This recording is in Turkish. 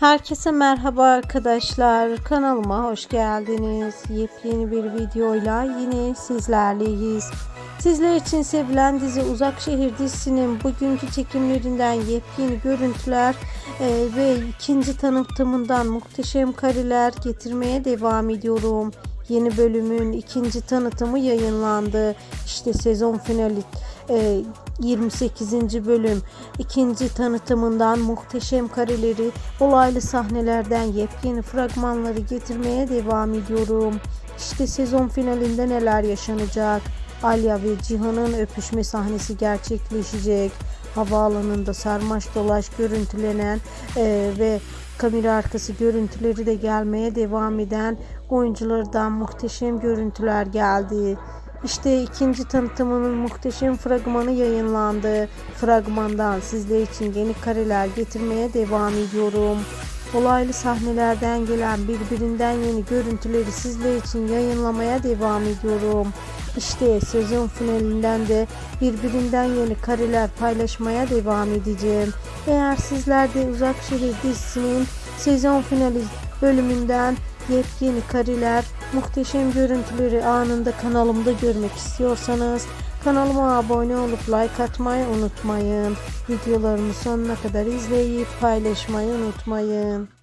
Herkese merhaba arkadaşlar. Kanalıma hoş geldiniz. Yepyeni bir videoyla yine sizlerleyiz. Sizler için sevilen dizi Uzak Şehir dizisinin bugünkü çekimlerinden yepyeni görüntüler e, ve ikinci tanıtımından muhteşem kareler getirmeye devam ediyorum. Yeni bölümün ikinci tanıtımı yayınlandı. İşte sezon finali e, 28. bölüm ikinci tanıtımından muhteşem kareleri, olaylı sahnelerden yepyeni fragmanları getirmeye devam ediyorum. İşte sezon finalinde neler yaşanacak? Alya ve Cihan'ın öpüşme sahnesi gerçekleşecek. Havaalanında sarmaş dolaş görüntülenen e, ve kamera arkası görüntüleri de gelmeye devam eden oyunculardan muhteşem görüntüler geldi. İşte ikinci tanıtımının muhteşem fragmanı yayınlandı. Fragmandan sizler için yeni kareler getirmeye devam ediyorum. Olaylı sahnelerden gelen birbirinden yeni görüntüleri sizler için yayınlamaya devam ediyorum. İşte sezon finalinden de birbirinden yeni kareler paylaşmaya devam edeceğim. Eğer sizler de Uzak Şehir dizisinin sezon finali bölümünden yepyeni kareler, muhteşem görüntüleri anında kanalımda görmek istiyorsanız kanalıma abone olup like atmayı unutmayın. Videolarımı sonuna kadar izleyip paylaşmayı unutmayın.